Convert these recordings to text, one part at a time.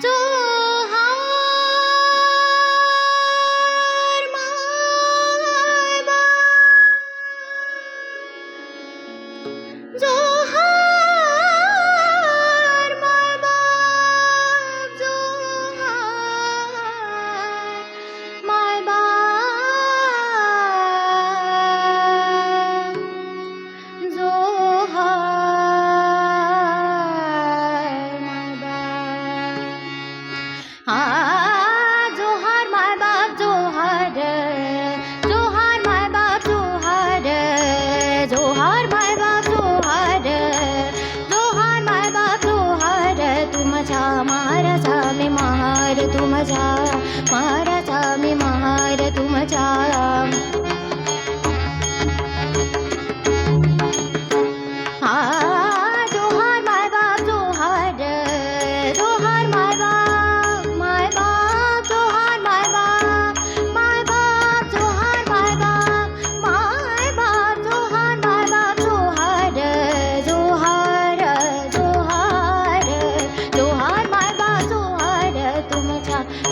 Don't तुमचा महाराजा मी महार तुमचा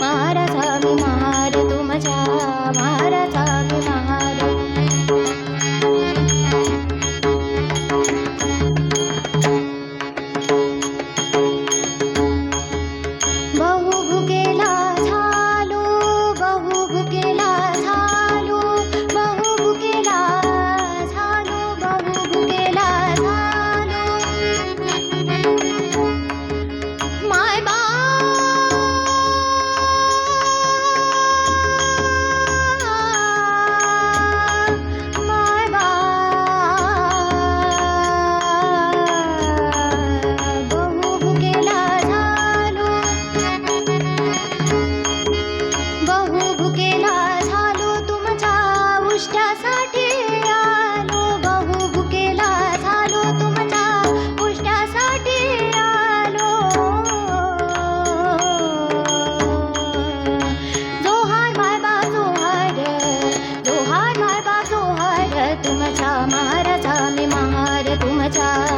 மாரசாமி மா time.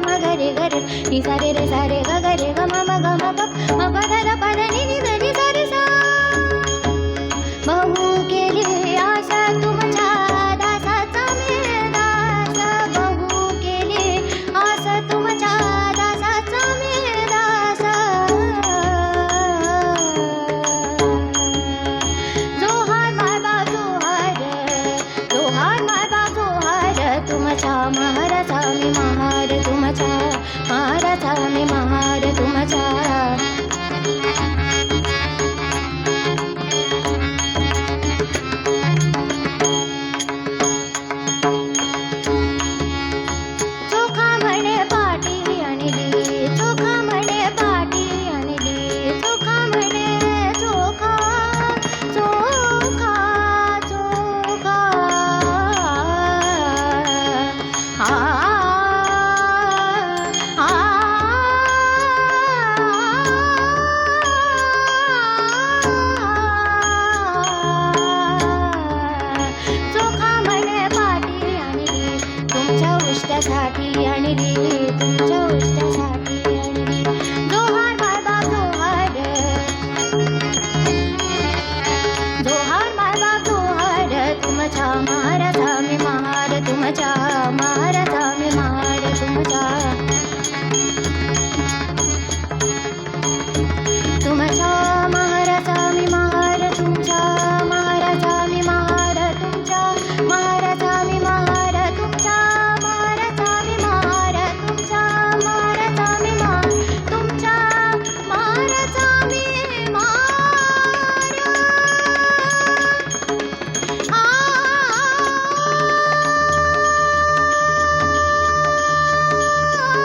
గమ గరి గరి ని సరే రే సరే గ గరి గమ గమ గ మ ప ధర పద ని మచా మహారథా మే మహారథు మచా మహారథా మే మహారథు మచా तुमच्यासाठी तुमच्या उष्टासाठी आणली जोहार बाबा जोहार जोहार बाबा जोहार तुमच्या महाराजा मी महार तुमच्या महाराजा मी महार तुमच्या